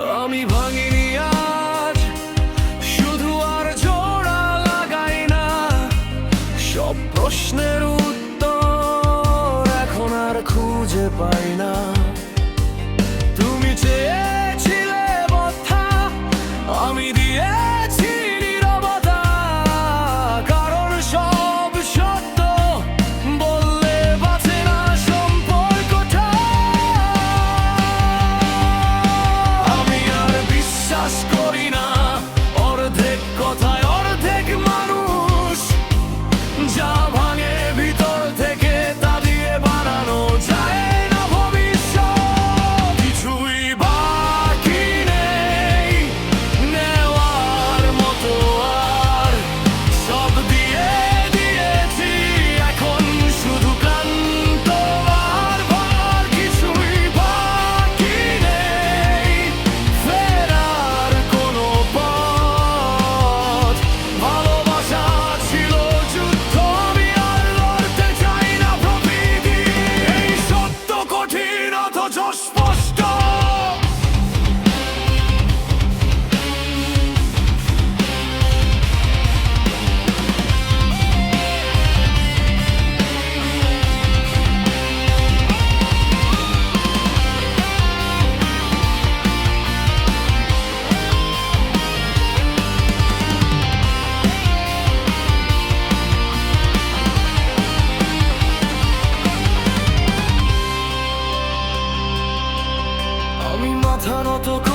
আমি ভাঙিনি আজ। শুধু আর জোড়া লাগাই না, সব প্রশ্নের উত্তর এখন আর খুঁজে পাই たのとこ